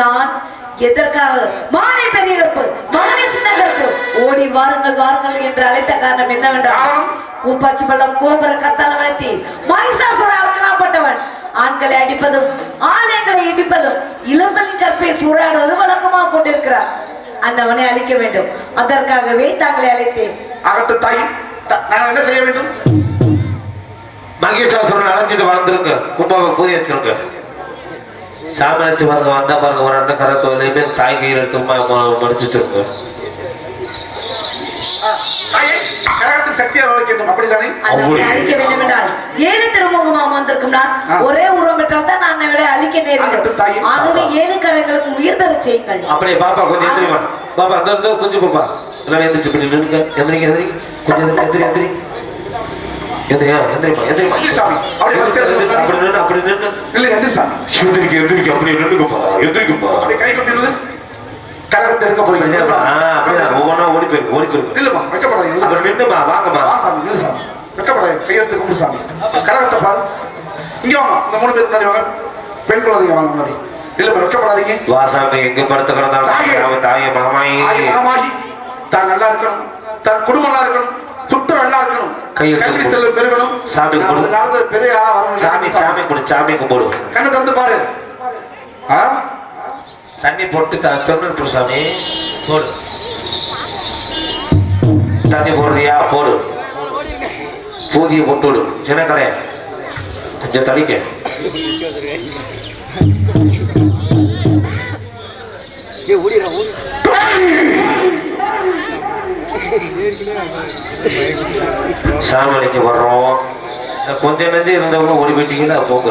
நான் எதற்காக? மானே பெரிய கருப்பு மானே சின்ன கருப்பு ஓடி வாருங்கள் வாருங்கள் என்று அழைத்த காரணம் என்னவென்றால் கூப்பாச்சி பள்ளம் கோபுர கத்தால் வளர்த்தி மகிஷாசுர அரக்கனாப்பட்டவன் ஆண்களை அடிப்பதும் ஆலயங்களை இடிப்பதும் இளம்பலின் கற்பை சூறாடுவது வழக்கமாக கொண்டிருக்கிறார். அந்தவனை அழிக்க வேண்டும். அதற்காகவே தாங்களை அழைத்தேன். ஆகட்டும் தாய் நாங்கள் என்ன செய்ய வேண்டும்? மகேஸ்வரன் அழைச்சிட்டு வாழ்ந்துருங்க கும்பாவை பூஜை எடுத்துருங்க சாமியாச்சு பாருங்க வந்தா பாருங்க ஒரு ரெண்டு கரை தோலையுமே தாய் கையில் எடுத்து மடிச்சிட்டு இருக்கு. ஏழு திருமுகமா அமர்ந்திருக்கும் நான். ஒரே உருவம் பெற்றால் தான் நான் அவளை அழிக்க. நேரிடும். ஆகவே ஏழு கரங்களுக்கு உயிர் செய்யுங்கள். அப்படியே பாப்பா கொஞ்சம் எந்திரிமா பாப்பா அந்த கொஞ்சம் பாப்பா எல்லாம் எந்திரிச்சு கொஞ்சம் எந்திரி. எந்திரியா எந்திரிமா எந்திரிமா. ஒரு சேர்த்து எந்திரி, அப்படி நின்று அப்படி நின்று இல்லை எந்திரிசாமி. எந்திரிக்க எந்திரிக்க அப்படி நின்றுக்குப்பா எந்திரிக்குப்பா. அப்படி கை கொண்டு கழகத்தை எடுக்க போறீங்க ஆ அப்படிதான் ஒவ்வொன்றா ஓடி போயிருக்கு ஓடி போயிருக்கு இல்லம்மா வைக்கப்படாது அப்புறம் நின்னுமா வாங்கம்மா வா சாமி இல்லை சாமி வைக்கப்படாது கையெழுத்து கும்பிடு சாமி. கரகத்தை பாரு. இங்க வாங்க இந்த மூணு பேர் முன்னாடி வாங்க. பெண் குழந்தைங்க வாங்க முன்னாடி. இல்லம்மா வைக்கப்படாதீங்க. வாசாமி எங்க படுத்து கிடந்தாலும் தாயே. தான் நல்லா இருக்கணும். தன் குடும்பம் நல்லா இருக்கணும் சுற்றம் நல்லா இருக்கணும் கையெழுத்து கல்வி. செல்வம் பெருகணும். சாமி நாள் பெரிய ஆளா வரணும். சாமி சாமி கொடு சாமி கும்பிடு. கண்ணை திறந்து பாரு. ஆ? தண்ணி போட்டு தொண்ணூறு சாமி. போடு. தண்ணி போடுறியா? போடு. பூதியை போட்டு விடு. சின்ன கடை கொஞ்சம் தடிக்க சாமி அடிக்க வர்றோம். இந்த கொஞ்சம் நெஞ்சு இருந்தவங்க ஓடி போயிட்டீங்கன்னா போங்க.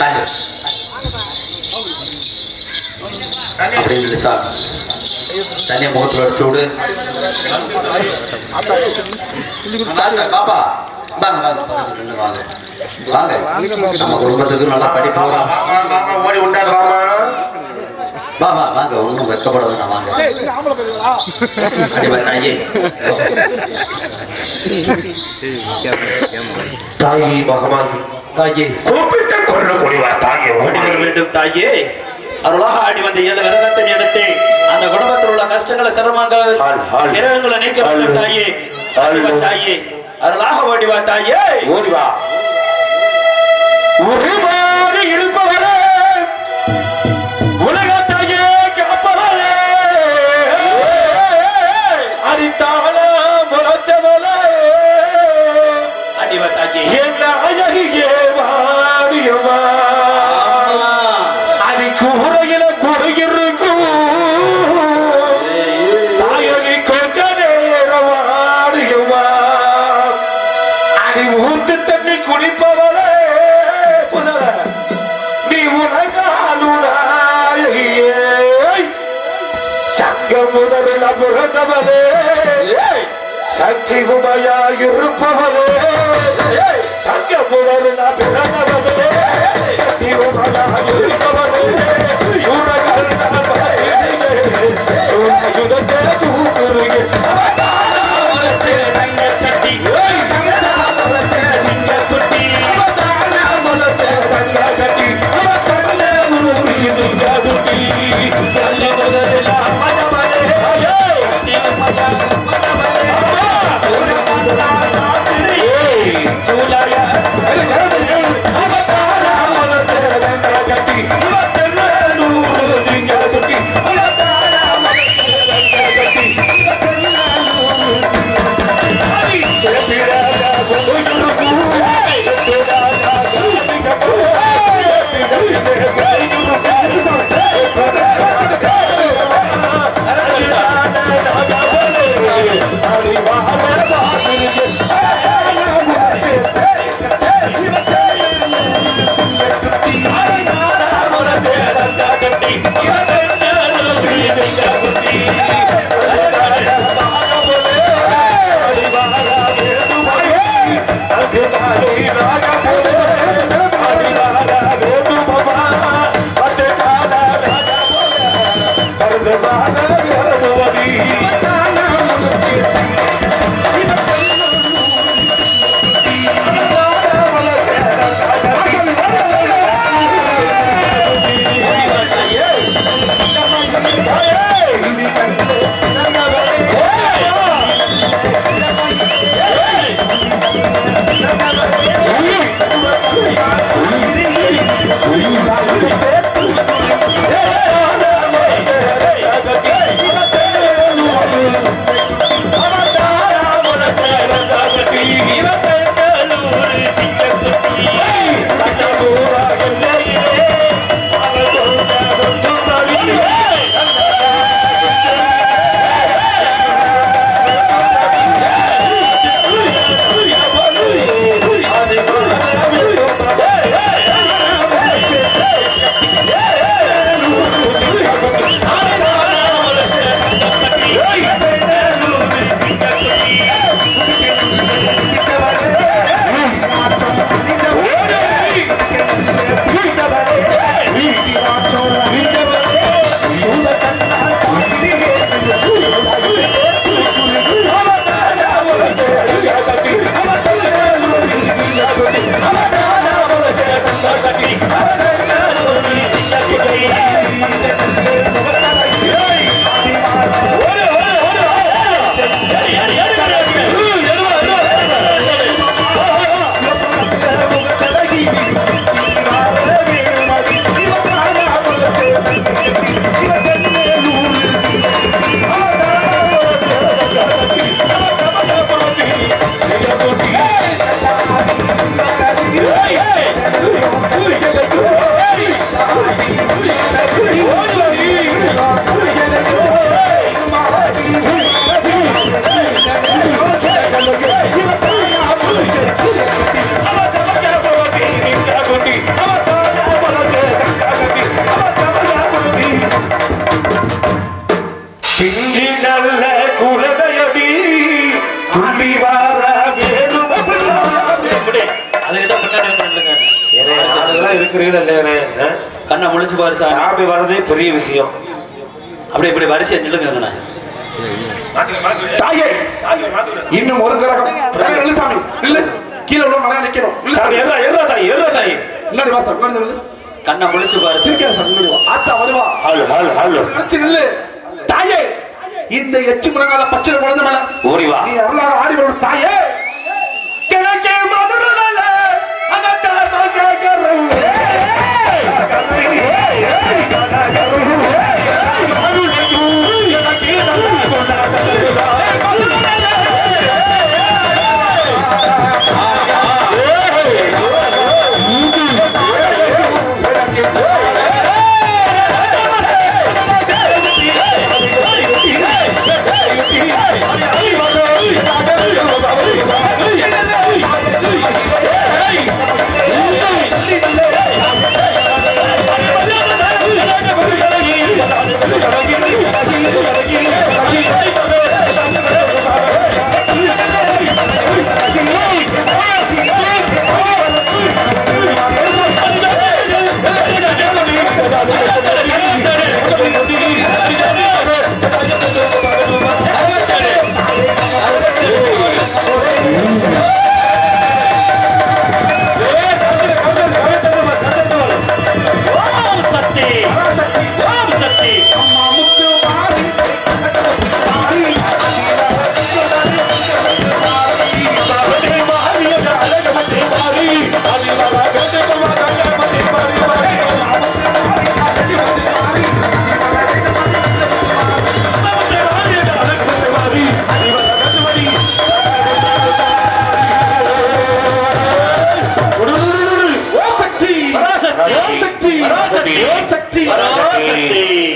தண்ணி அப்படி இல்லை சார் தண்ணியை முகத்தில் அடிச்சு விடு. பாப்பா. வாங்க வாங்க. வாங்க. வாங்க நம்ம குடும்பத்துக்கு நல்லா படிப்பு வரும். ஓடி உண்டாடுறாமா வா வா வாங்க ஒன்றும் வெக்கப்பட வேணாம் வாங்க. தாயே. பகவான். தாயே. கூப்பிட்ட குரல் குடிவா தாயே? ஓடி வர வேண்டும் தாயே. அருளாக ஆடி வந்த ஏழு விரதத்தை எடுத்து அந்த குடும்பத்தில் உள்ள கஷ்டங்களை சிரமங்கள். இரவுகளை நீக்க வேண்டும் தாயே. தாயே. அருளாக ஓடி வா தாயே. ஓடி வா. பிறந்தவளே சக்தி உமையாயிருப்பவளே சங்க முதலில் பிறந்தவளே சக்தி உமையாயிருப்பவளே சூரகல் இருக்கிறீங்களா இல்லையானே? கண்ணை முழிச்சு பாரு சார். சாமி வர்றதே பெரிய விஷயம். அப்படி இப்படி வரிசையா நில்லுங்க இன்னும் ஒரு கிரகம் சாமி இல்ல கீழே உள்ள மலையா நிக்கணும். சாமி எல்லா எல்லா தாய் எல்லா தாய். முன்னாடி வா சாமி முன்னாடி கண்ணை முழிச்சு பாரு சார். சிரிக்காத சாமி முன்னாடி வா. ஆத்தா வருவா ஹலோ ஹலோ ஹலோ. நினைச்சு நில்லு. தாயே! இந்த எச்சு முழங்கால பச்சை குழந்தை மேல. ஓடி வா. நீ அருளாக ஆடி வரும் தாயே!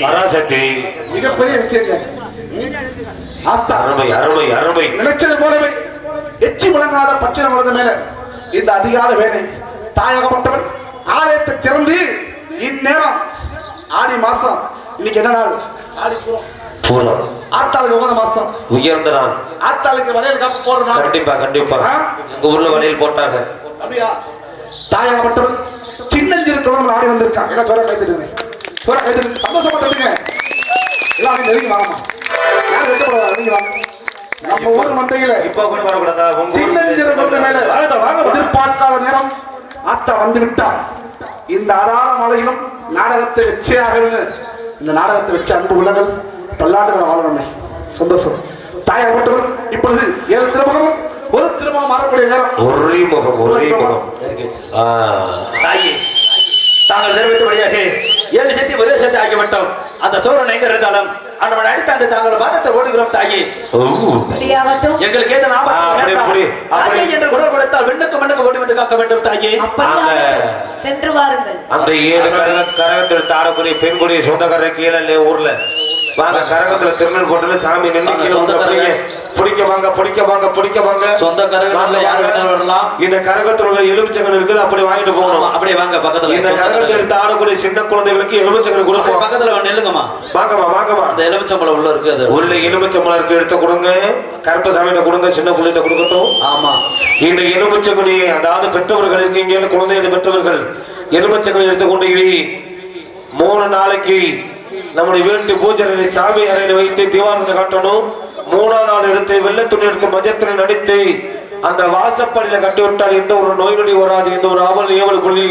பராசக்தி. மிகப்பெரிய விஷயம் ஆத்தா. அருமை அருமை அருமை. நினைச்சது போலவே எச்சி முழங்காத பச்சை வளர்ந்த மேல. இந்த அதிகால வேலை. தாயகப்பட்டவன் ஆலயத்தை திறந்து இந்நேரம் ஆடி மாசம் இன்னைக்கு என்ன நாள்? ஆடி பூரம். ஆத்தாளுக்கு உகந்த மாசம். உயர்ந்த நாள். ஆத்தாளுக்கு வளையல் காப்பு போடுற நாள். கண்டிப்பா கண்டிப்பா? எங்க ஊர்ல வழியில் போட்டாங்க. அப்படியா? தாயகப்பட்டவன் சின்னஞ்சிறு குழந்தை ஆடி வந்திருக்கான் எல்லாம் சொல்ல கைத்துடுங்க சந்தோஷப்பட்டுருங்க எல்லாரும் நெருங்கி வாங்கம்மா. யாரு தெரியுமா நம்ம ஊர் மந்தையில இப்ப கூட வரக்கூடாதா? சின்னஞ்சிறு குழந்தை மேல வாங்க வாங்க வாங்க. எதிர்பார்க்காத நேரம் ஆத்தா வந்து விட்டார் இந்த அடாத மலையிலும் நாடகத்தை வெற்றியாக இந்த நாடகத்தை வச்ச அன்பு உள்ளங்கள் பல்லாண்டுகள் வாழணுமே சந்தோஷம். தாயார் மட்டும் இப்பொழுது ஏழு திருமணம் ஒரு திருமணம் மாறக்கூடிய நேரம். ஒரே முகம் ஒரே முகம். ஆ. தாயே. தாங்கள் தெரிவித்தபடியாக ஏழு சக்தி முதல் சக்தி ஆகிவிட்டோம் அந்த சோழன் எங்க இருந்தாலும்? அவன் அடித்தாண்டு தாங்கள் வாதத்தை ஓடுகிறோம் தாயே. எங்களுக்கு ஏதோ. தாயே என்று குரல் கொடுத்தால் விண்ணுக்கு மண்ணுக்கு ஓடி வந்து காக்க வேண்டும் தாயே. சென்று வாருங்கள். அந்த ஏழு கரக கரகத்தில் தாடக்கூடிய பெண்குடி சொந்தக்காரர் கீழே ஊர்ல. வாங்க கரகத்துல திருநெல் போட்டு சாமி நின்று. பிடிக்க வாங்க பிடிக்க வாங்க பிடிக்க வாங்க. சொந்தக்காரங்க யார் வேணாலும் வரலாம். இந்த கரகத்துல உள்ள எலுமிச்சங்கள் இருக்குது அப்படி வாங்கிட்டு போகணும். அப்படியே வாங்க பக்கத்துல இந்த கரகத்தில் எடுத்து ஆடக்கூடிய சின்ன குழந்தைகளுக்கு எலுமிச்சங்கள் அப்படி கொடுப்போம். பக்கத்துல வந்து நில்லுங்கம்மா. வாங்கம்மா வாங்கம்மா. அந்த எலுமிச்சம்பழம் உள்ள இருக்கு அது. உள்ள எலுமிச்சம்பழம் எடுத்து கொடுங்க. கருப்ப சாமியிட்ட கொடுங்க சின்ன பிள்ளைகிட்ட கொடுக்கட்டும். ஆமா. இந்த எலுமிச்சங்குடி அதாவது பெற்றவர்கள் இருக்கீங்க குழந்தைகள் பெற்றவர்கள் எலுமிச்சங்களை எடுத்துக்கொண்டு மூணு நாளைக்கு நம்முடைய வீட்டு பூஜை சாமி அறையில் வைத்து தீபாவளி காட்டணும். மூணாம் நாள் எடுத்து வெள்ளை துணி எடுத்து மஞ்சத்தில் நடித்து அந்த வாசப்படியில கட்டி விட்டால் எந்த ஒரு நோய் நொடி வராது எந்த ஒரு அவல் ஏவல் புள்ளி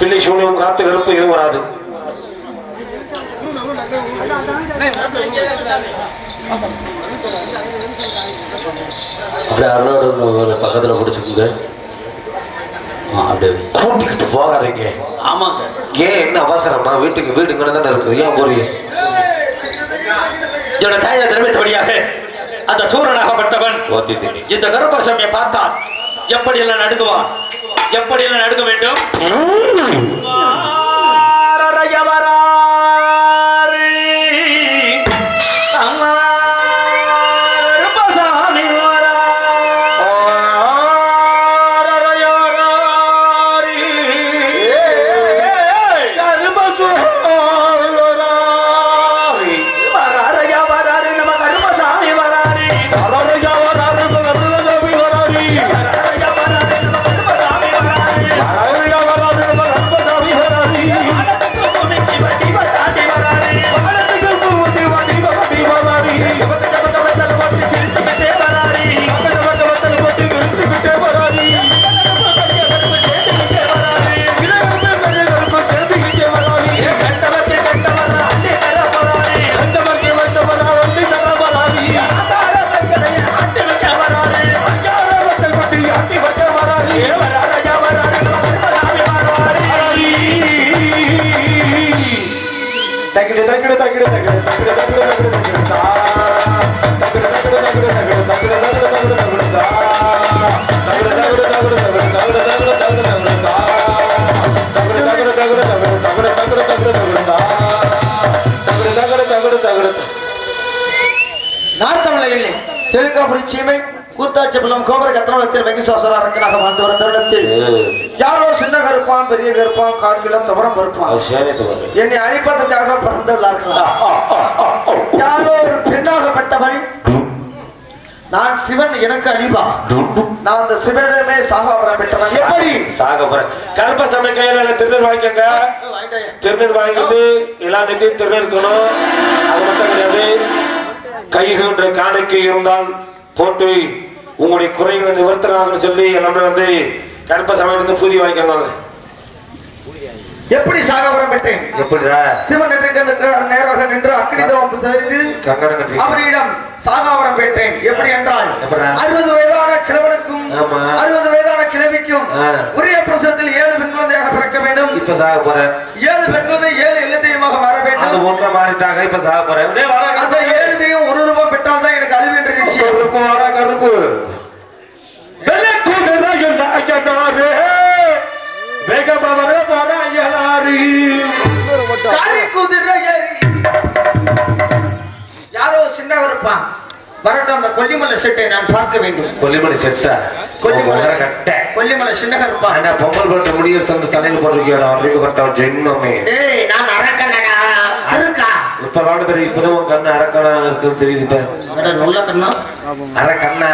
பிள்ளை சூழ்நிலை காத்து கருப்பு எதுவும் வராது. அப்படியே அருணாடு பக்கத்துல பிடிச்சிக்குங்க. கூட்டிக்கிட்டு போகாதீங்க. ஆமாங்க ஏன் என்ன அவசரமா? வீட்டுக்கு வீடு இங்கே தானே இருக்குது. ஏன் போறீங்க? என்னோட தாயை தெரிவித்தபடியாக அந்த சூரனாகப்பட்டவன் இந்த கருப்பசாமியை பார்த்தான் எப்படி எல்லாம் நடுங்குவான்? எப்படி எல்லாம் நடுங்க வேண்டும்? நார்த்தமிழ் இல்லை தெலுங்கா புரிச்சியமை கூத்தாச்சி பிள்ளம் கோபுர கத்தனத்தில் மகிஷாசுரா அரக்கனாக வாழ்ந்து வர தருணத்தில் யாரோ சின்ன கருப்பான் பெரிய கருப்பான் காக்கில துவரம் கருப்பான் என்னை அழிப்பதற்காக பிறந்துள்ளார்களா? யாரோ ஒரு பெண்ணாகப்பட்டவள். நான் சிவன் எனக்கு அழிவா. நான் அந்த சிவனிடமே சாகாபுரம் பெற்றவன். எப்படி? சாகாபுரம். கருப்ப சமைக்கையில திருநெல் வாங்கிக்கங்க? திருநெல் வாங்கிட்டு எல்லா நிதியும் திருநெல் இருக்கணும். அது மட்டும் கிடையாது. கைகின்ற காணிக்கை இருந்தால் போட்டு உங்களுடைய குறைகளை நிவர்த்தனாங்கன்னு சொல்லி எல்லாமே வந்து கருப்பசாமி இருந்து பூதி வாங்கிக்கணும் எப்படி சாகாவரம் பெற்றேன்? எப்படிடா? சிவன் நேராக நின்று அக்னி தவம் செய்து அவரிடம் சாகாவரம் பெற்றேன். எப்படி என்றால்? அறுபது வயதான கிழவனுக்கும். அறுபது வயதான கிழவிக்கும். ஒரே பிரசவத்தில் ஏழு பெண் குழந்தையாக பிறக்க வேண்டும். இப்ப சாக போறேன் ஏழு பெண் குழந்தை ஏழு இல்லத்தையுமாக மாற வேண்டும். ஒன்றை மாறிட்டாங்க இப்ப சாக போறேன் அந்த ஏழு தெய்வம் ஒரு ரூபாய் பெற்றால் தான் எனக்கு அழிவு என்று நிச்சயம் கருப்பு வாடா கருப்பு வேகமாவரே போறா ஐயனாரி காரி குதிரை ஏறி. யாரோ சின்னவர் இருப்பான் வரட்டும் அந்த கொல்லிமலை செட்டை நான் பார்க்க வேண்டும். கொல்லிமணி செட்டா? கொல்லிமலை கட்ட. கொல்லிமலை சின்னகர் இருப்பான் ஆனா பொங்கல் போட்ட முடிய தந்து தலையில் போட்டிருக்கியா அறிவு கட்ட ஜென்மமே. ஏய் நான் அரக்கனடா. இருக்கா? இப்பதான் தெரியும் இப்பதான் உன் கண்ணு அரக்கணா இருக்குன்னு தெரியுது இப்ப அட அர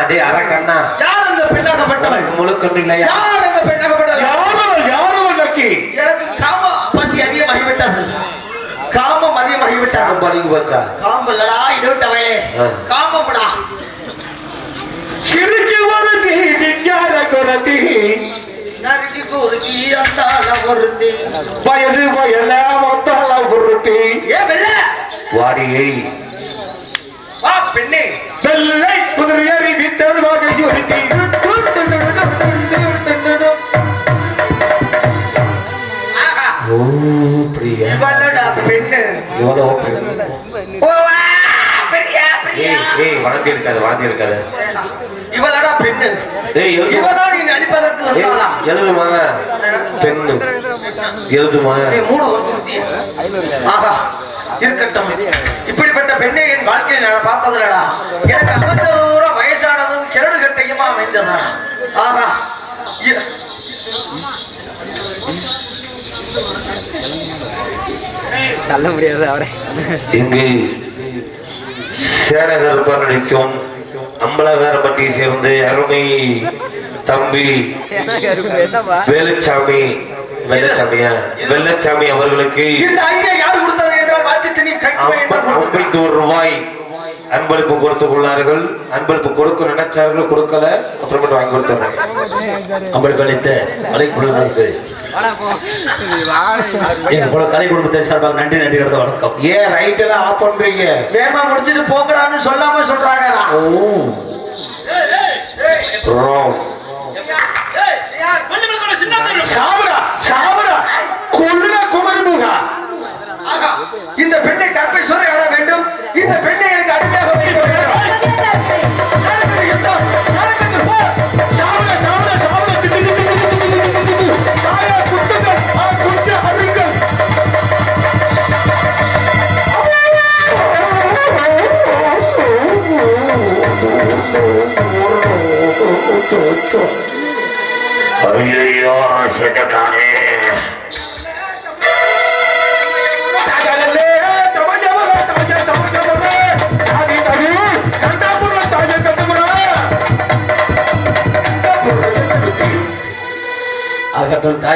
டேய் அர யார் அந்த பெண்ணாகப்பட்டவன் முழுக்கம் இல்லையா? யார் அந்த பெண்ணாகப்பட்டவன் யாரோ யாரோ லக்கி? எனக்கு காம பசி அதிகமாகி விட்டது காமம் அதிகமாகி விட்டது பலிங்க போச்சா? காமம் இல்லடா இடவிட்டவளே காமம்டா. சிரிக்கு ஒருத்தி சிங்கார குரத்தி. நறுக்கு குறுக்கி அந்தால ஒருத்தி வயது வயல மொத்தால ஒருத்தி ஏ வெள்ள! வாரியை பெண்ணே. குதிரையறி பெண்ணு. எவ்வளோ இருக்காது வாழ்ந்து இருக்காது இவளடா பெண்ணு. இவதான் நீ வந்தாளா? எழுதுமா? பெண்ணு. எழுதுமா? நீ மூடு ஒரு குருத்தி. ஆஹா இருக்கட்டும். இப்படிப்பட்ட பெண்ணை என் வாழ்க்கையில் நான் பார்த்ததில்லடா. எனக்கு ஐம்பது தூரம் வயசானதும் கிரடு கட்டையுமா அமைந்ததா ஆஹா. இ- இங்கு சேனகருப்பன் நடிக்கும் அம்பலகாரப்பட்டியை சேர்ந்து அருமை தம்பி வேலுச்சாமி வெள்ளச்சாமியா வெள்ளச்சாமி அவர்களுக்கு வாட்சித்து நீ கட்டுமை என்று கொடுத்து ஐம்பத்தி ஒரு ரூபாய் அன்பளிப்பு கொடுத்துக் கொள்ளார்கள் அன்பளிப்பு கொடுக்க நினைச்சார்கள் கொடுக்கல அப்புறமேட்டு வாங்கி கொடுத்தாங்க அம்பளுக்கு அளித்த கலை குழுவிற்கு எங்க கலை குடும்பத்தை சார்பாக நன்றி நன்றி கடந்த வணக்கம். ஏன் ரைட் எல்லாம் ஆஃப் பண்றீங்க? வேமா முடிச்சிட்டு போங்கடான்னு சொல்லாம Wrong. சாவடா சாவடா. கொள்ளுடா குமரமுகா இந்த பெண்ணை கற்பை சொல்ல வேண்டும். இந்த பெண்ணை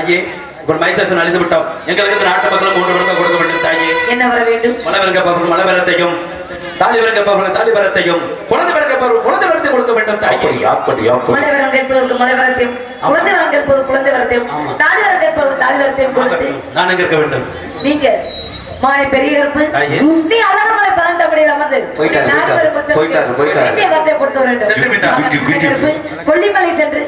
தாயே உங்கள் மைசாசன் அழிந்து விட்டோம். எங்களுக்கு நாட்டு மக்களும் மூன்று விருந்தம் கொடுக்க வேண்டும் தாயே. என்ன வர வேண்டும்? மலவிறக்கப்பவர்கள் மலவிரத்தையும் தாலி விறக்கப்பவர்கள் தாலி வரத்தையும் குழந்தை விறக்கப்பவர்கள் குழந்தை வரத்தை கொடுக்க வேண்டும் தாயே. அப்படி அப்படி மலை வரம் கேட்பவருக்கு மலை வரத்தையும் குழந்தை வரம் கேட்பவருக்கு குழந்தை வரத்தையும் தாலி வரம் கேட்பவருக்கு தாலி வரத்தையும் கொடுத்து நான் எங்க இருக்க வேண்டும்? நீங்க மானை பெரிய கருப்பு. நீ அழகமலை பன்னெண்டபடியில் அமர்ந்து. போயிட்டாரு, போயிட்டாரு, கொடுத்து கொல்லிமலை சென்று